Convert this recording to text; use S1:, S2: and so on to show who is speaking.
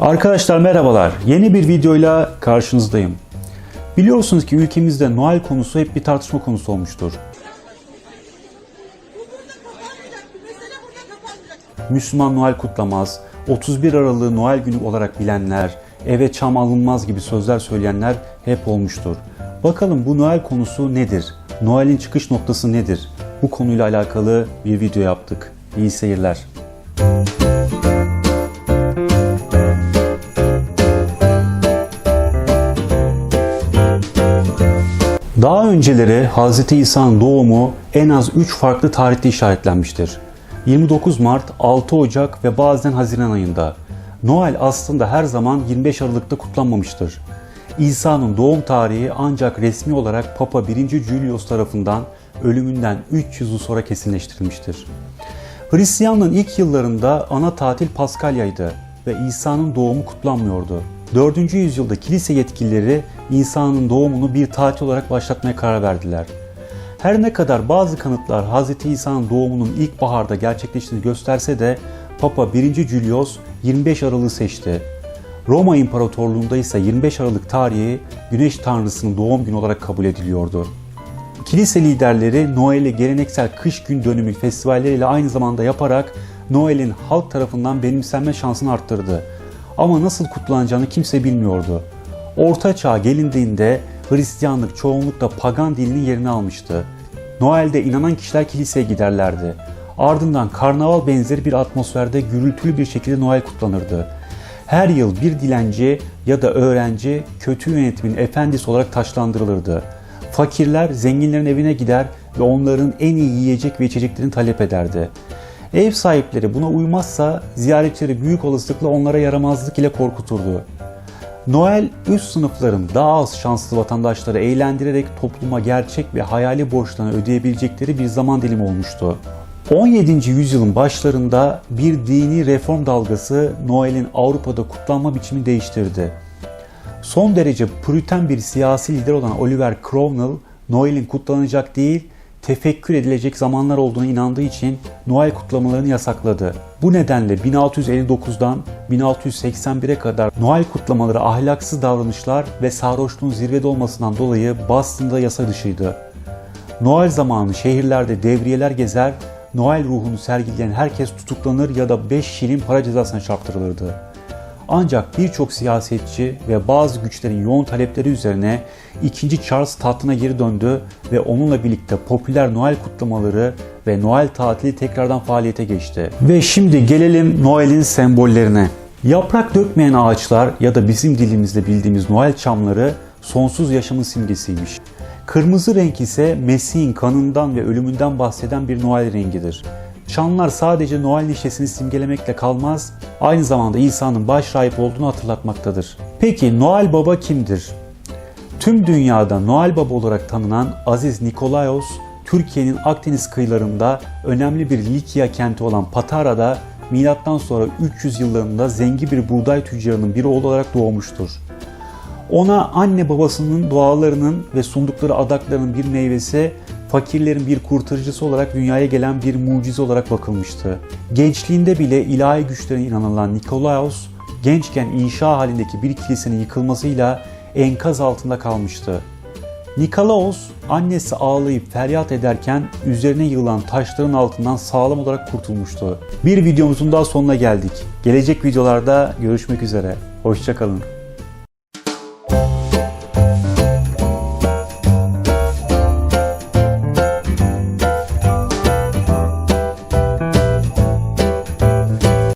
S1: Arkadaşlar merhabalar. Yeni bir videoyla karşınızdayım. Biliyorsunuz ki ülkemizde Noel konusu hep bir tartışma konusu olmuştur. Müslüman Noel kutlamaz, 31 Aralık'ı Noel günü olarak bilenler, eve çam alınmaz gibi sözler söyleyenler hep olmuştur. Bakalım bu Noel konusu nedir? Noel'in çıkış noktası nedir? Bu konuyla alakalı bir video yaptık. İyi seyirler. Daha önceleri Hz. İsa'nın doğumu en az 3 farklı tarihte işaretlenmiştir. 29 Mart, 6 Ocak ve bazen Haziran ayında. Noel aslında her zaman 25 Aralık'ta kutlanmamıştır. İsa'nın doğum tarihi ancak resmi olarak Papa 1. Julius tarafından ölümünden 300 yıl sonra kesinleştirilmiştir. Hristiyanlığın ilk yıllarında ana tatil Paskalya'ydı ve İsa'nın doğumu kutlanmıyordu. 4. yüzyılda kilise yetkilileri İsa'nın doğumunu bir tatil olarak başlatmaya karar verdiler. Her ne kadar bazı kanıtlar Hz. İsa'nın doğumunun ilkbaharda gerçekleştiğini gösterse de Papa 1. Julius 25 Aralık'ı seçti. Roma İmparatorluğu'nda ise 25 Aralık tarihi Güneş Tanrısı'nın doğum günü olarak kabul ediliyordu. Kilise liderleri Noel'i geleneksel kış gün dönümü festivalleriyle aynı zamanda yaparak Noel'in halk tarafından benimsenme şansını arttırdı. Ama nasıl kutlanacağını kimse bilmiyordu. Orta çağ gelindiğinde Hristiyanlık çoğunlukla pagan dininin yerini almıştı. Noel'de inanan kişiler kiliseye giderlerdi. Ardından karnaval benzeri bir atmosferde gürültülü bir şekilde Noel kutlanırdı. Her yıl bir dilenci ya da öğrenci kötü yönetimin efendisi olarak taşlandırılırdı. Fakirler zenginlerin evine gider ve onların en iyi yiyecek ve içeceklerini talep ederdi. Ev sahipleri buna uymazsa ziyaretçileri büyük olasılıkla onlara yaramazlık ile korkuturdu. Noel üst sınıfların daha az şanslı vatandaşları eğlendirerek topluma gerçek ve hayali borçlarını ödeyebilecekleri bir zaman dilimi olmuştu. 17. yüzyılın başlarında bir dini reform dalgası Noel'in Avrupa'da kutlanma biçimini değiştirdi. Son derece püriten bir siyasi lider olan Oliver Cromwell, Noel'in kutlanacak değil, tefekkür edilecek zamanlar olduğuna inandığı için Noel kutlamalarını yasakladı. Bu nedenle 1659'dan 1681'e kadar Noel kutlamaları ahlaksız davranışlar ve sarhoşluğun zirvede olmasından dolayı Boston'da yasa dışıydı. Noel zamanı şehirlerde devriyeler gezer, Noel ruhunu sergileyen herkes tutuklanır ya da 5 şilin para cezasına çarptırılırdı. Ancak birçok siyasetçi ve bazı güçlerin yoğun talepleri üzerine 2. Charles tahtına geri döndü ve onunla birlikte popüler Noel kutlamaları ve Noel tatili tekrardan faaliyete geçti. Ve şimdi gelelim Noel'in sembollerine. Yaprak dökmeyen ağaçlar ya da bizim dilimizde bildiğimiz Noel çamları sonsuz yaşamın simgesiymiş. Kırmızı renk ise Mesih'in kanından ve ölümünden bahseden bir Noel rengidir. Çanlar sadece Noel neşesini simgelemekle kalmaz, aynı zamanda İsa'nın başrahip olduğunu hatırlatmaktadır. Peki Noel Baba kimdir? Tüm dünyada Noel Baba olarak tanınan Aziz Nikolaos, Türkiye'nin Akdeniz kıyılarında önemli bir Likya kenti olan Patara'da milattan sonra 300 yıllarında zengin bir buğday tüccarının bir oğlu olarak doğmuştur. Ona anne babasının dualarının ve sundukları adaklarının bir meyvesi, fakirlerin bir kurtarıcısı olarak dünyaya gelen bir mucize olarak bakılmıştı. Gençliğinde bile ilahi güçlerine inanılan Nikolaos, gençken inşa halindeki bir kilisenin yıkılmasıyla enkaz altında kalmıştı. Nikolaos, annesi ağlayıp feryat ederken üzerine yığılan taşların altından sağlam olarak kurtulmuştu. Bir videomuzun daha sonuna geldik. Gelecek videolarda görüşmek üzere. Hoşçakalın.